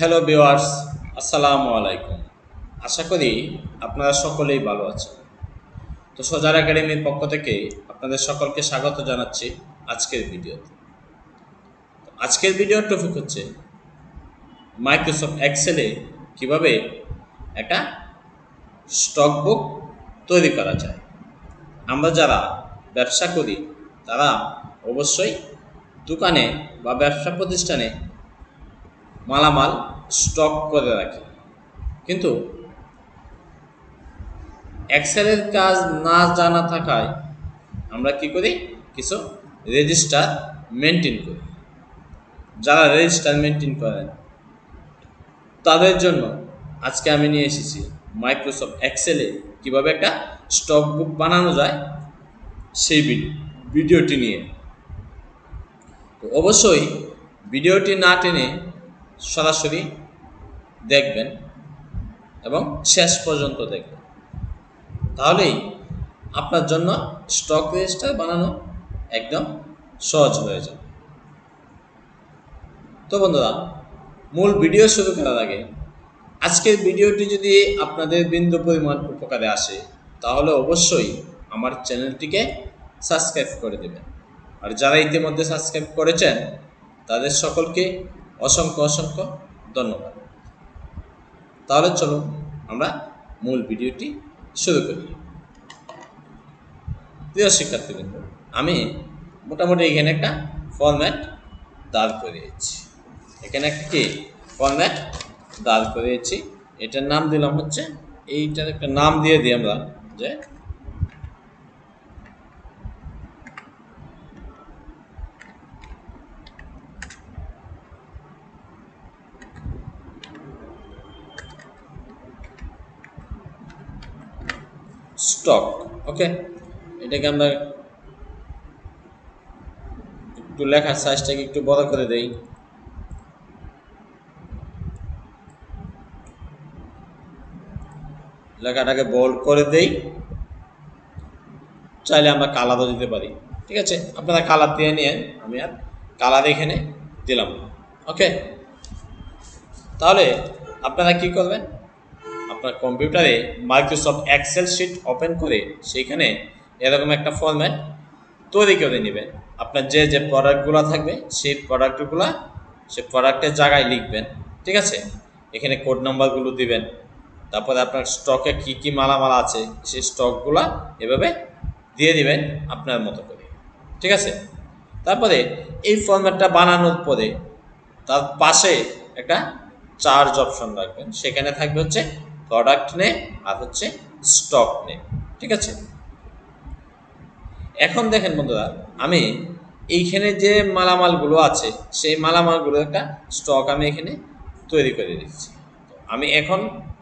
Hello viewers আসসালামু আলাইকুম আশা করি আপনারা সকলেই ভালো আছেন। তো সজার একাডেমির পক্ষ থেকে আপনাদের সকলকে স্বাগত জানাচ্ছি আজকের ভিডিওতে। আজকের ভিডিওর টপিক হচ্ছে মাইক্রোসফট এক্সেলে কীভাবে একটা স্টক বুক তৈরি করা যায়। আমরা যারা ব্যবসা করি, তারা অবশ্যই দোকানে বা ব্যবসা প্রতিষ্ঠানে মালামাল স্টক করে রাখি। কিন্তু এক্সেলের কাজ না জানা থাকায় আমরা কি করি? কিছু রেজিস্টার মেনটেন করি। যারা রেজিস্টার মেনটেন করেন তাদের জন্য আজকে আমি নিয়ে এসেছি মাইক্রোসফট এক্সেলে কীভাবে একটা স্টক বুক বানানো যায়, সেই ভিডিও ভিডিওটি নিয়ে। তো অবশ্যই ভিডিওটি না টেনে সরাসরি দেখবেন এবং শেষ পর্যন্ত দেখবেন। তাহলেই আপনার জন্য স্টক রেজিস্টার বানানো একদম সহজ হয়ে যাবে। তো বন্ধুরা, মূল ভিডিও শুরু করার আগে, আজকের ভিডিওটি যদি আপনাদের বিন্দু পরিমাণ উপকারে আসে, তাহলে অবশ্যই আমার চ্যানেলটিকে সাবস্ক্রাইব করে দেবেন। আর যারা ইতিমধ্যে সাবস্ক্রাইব করেছেন, তাদের সকলকে অসংখ্য অসংখ্য ধন্যবাদ। তাহলে চলো আমরা মূল ভিডিওটি শুরু করি। প্রিয় শিক্ষার্থীবৃন্দ, আমি মোটামুটি এখানে একটা ফরম্যাট দাঁড় করিয়েছি। এখানে একটা কি? ফরম্যাট দাঁড় করিয়েছি। এটার নাম দিলাম হচ্ছে, এইটার একটা নাম দিয়ে দিই আমরা যে স্টক ওকে এটাকে আমরা একটু লেখার সাইজটাকে একটু বড় করে দেই। লেখাটাকে বোল্ড করে দেই। চাইলে আমরা কালারও দিতে পারি, ঠিক আছে? আপনারা কালার দিয়ে নিয়ে আমি আর কালার এখানে দিলাম ওকে তাহলে আপনারা কি করবেন? আপনার কম্পিউটারে মাইক্রোসফট এক্সেল শিট ওপেন করে সেইখানে এরকম একটা ফরম্যাট তৈরি করে নেবেন। আপনার যে যে প্রোডাক্টগুলো থাকবে, সেই প্রোডাক্টগুলো সে প্রোডাক্টের জায়গায় লিখবেন, ঠিক আছে? এখানে কোড নাম্বারগুলো দিবেন, তারপরে আপনার স্টকে কি কি মালামাল আছে, সেই স্টকগুলো এভাবে দিয়ে দিবেন আপনার মতো করে, ঠিক আছে? তারপরে এই ফরম্যাটটা বানানোর পরে তার পাশে একটা চার্জ অপশন রাখবেন, সেখানে থাকবে হচ্ছে প্রোডাক্ট নেম আর হচ্ছে স্টক নেম ঠিক আছে? এখন দেখেন বন্ধুরা, আমি এইখানে যে মালামালগুলো আছে, সেই মালামালগুলো একটা স্টক আমি এখানে তৈরি করে দিচ্ছি আমি এখন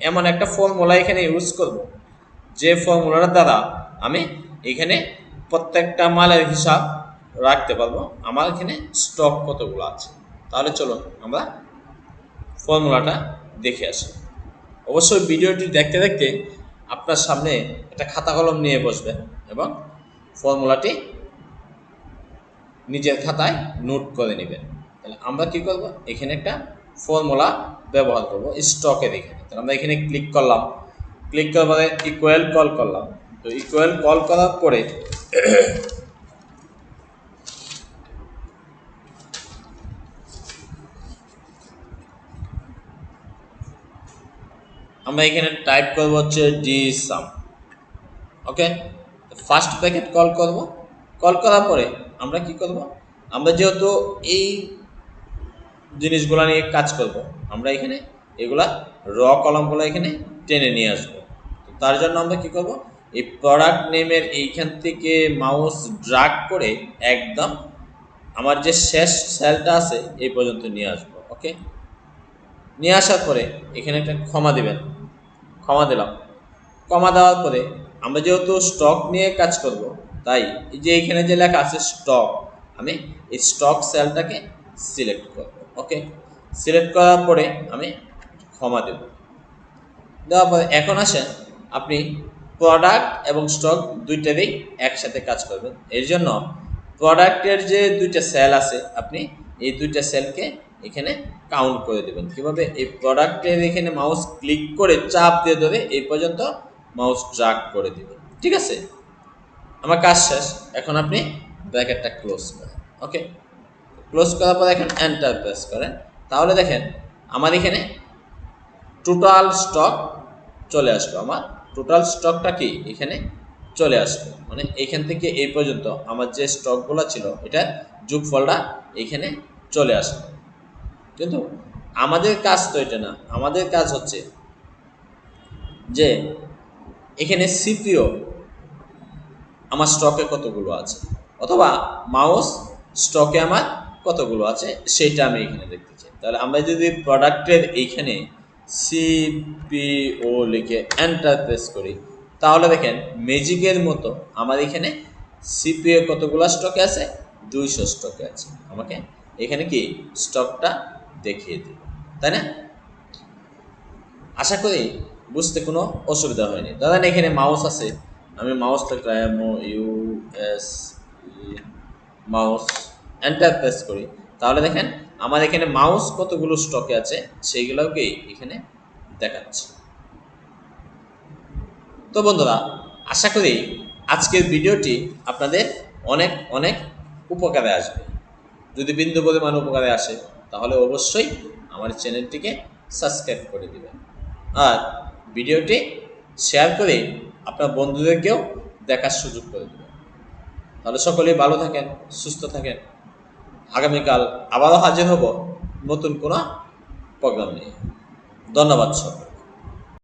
এমন একটা ফর্মুলা এখানে ইউজ করব, যে ফর্মুলার দ্বারা আমি এখানে প্রত্যেকটা মালের হিসাব রাখতে পারব, আমার এখানে স্টক কতগুলো আছে। তাহলে চলো আমরা ফর্মুলাটা দেখে আসি। অবশ্যই ভিডিওটি দেখতে দেখতে আপনার সামনে একটা খাতা কলম নিয়ে বসবেন এবং ফর্মুলাটি নিজের খাতায় নোট করে নেবেন। তাহলে আমরা কি করব? এখানে একটা ফর্মুলা ব্যবহার করব স্টকের এখানে তাহলে আমরা এখানে ক্লিক করলাম। ক্লিক করার পরে ইকুয়াল কল করলাম। তো ইকুয়াল কল করার পরে আমরা এখানে টাইপ করব হচ্ছে ডি সাম ওকে ফার্স্ট প্যাকেট কল করব। কল করার পরে আমরা কি করব? আমরা যেহেতু এই জিনিসগুলো নিয়ে কাজ করব, আমরা এখানে এগুলা র কলমগুলো এখানে টেনে নিয়ে আসব। তার জন্য আমরা কি করব? এই প্রোডাক্ট নেমের এইখান থেকে মাউস ড্রাগ করে একদম আমার যে শেষ সেলটা আছে, এই পর্যন্ত নিয়ে আসব ওকে নিয়ে আসার পরে এখানে একটা ক্ষমা দিবেন। ক্ষমা দিলাম। ক্ষমা দেওয়ার পরে আমরা যেহেতু স্টক নিয়ে কাজ করব, তাই যে এখানে যে লেখা আছে স্টক আমি এই স্টক সেলটাকে সিলেক্ট করব ওকে সিলেক্ট করার পরে আমি ক্ষমা দেব। দেওয়ার পরে এখন আসেন, আপনি প্রোডাক্ট এবং স্টক দুইটারই একসাথে কাজ করবেন। এর জন্য প্রোডাক্টের যে দুইটা সেল আছে, আপনি এই দুইটা সেলকে এখানে কাউন্ট করে দেবেন। কীভাবে এই প্রোডাক্টের এখানে মাউস ক্লিক করে চাপ দিয়ে ধরে এই পর্যন্ত মাউস ড্রাগ করে দেবেন। ঠিক আছে? আমার কাজ শেষ। এখন আপনি ব্র্যাকেটটা ক্লোজ করেন। ওকে ক্লোজ করার পর এখন এন্টার প্রেস করেন। তাহলে দেখেন, আমার এখানে টোটাল স্টক চলে আসলো। আমার টোটাল স্টকটা কি? এখানে চলে আসলো। মানে এইখান থেকে এই পর্যন্ত আমার যে স্টকগুলো ছিল এটা যোগফলটা এখানে চলে আসলো। কিন্তু আমাদের কাজ তো এটা না। আমাদের কাজ হচ্ছে যে এখানে সিপিও আমার স্টকে কতগুলো আছে? অথবা মাউস স্টকে আমার কতগুলো আছে? সেটা আমি এখানে দেখতে চাই। তাহলে আমরা যদি প্রোডাক্টের এইখানে সিপিও লিখে এন্টার প্রেস করি, তাহলে দেখেন ম্যাজিকের মতো আমার এখানে সিপিও কতগুলো স্টকে আছে? দুইশো স্টকে আছে। আমাকে এখানে কি স্টকটা দেখিয়ে দিল। তাই না? আশা করি বুঝতে কোনো অসুবিধা হয়নি। ধরেন এখানে মাউস আছে। আমি মাউসটা M U S mouse enter press করি। তাহলে দেখেন, আমার এখানে মাউস কতগুলো স্টকে আছে, সেইগুলোকে এখানে দেখাচ্ছে। তো বন্ধুরা, আশা করি আজকের ভিডিওটি আপনাদের অনেক অনেক উপকারে আসবে। যদি বিন্দু পরিমাণ উপকারে আসে তাহলে অবশ্যই আমার চ্যানেলটিকে সাবস্ক্রাইব করে দেবেন। আর ভিডিওটি শেয়ার করে আপনার বন্ধুদেরকেও দেখার সুযোগ করে দেবেন। তাহলে সকলেই ভালো থাকেন, সুস্থ থাকেন। আগামীকাল আবারও হাজির হব নতুন কোনো প্রোগ্রাম নিয়ে। ধন্যবাদ সব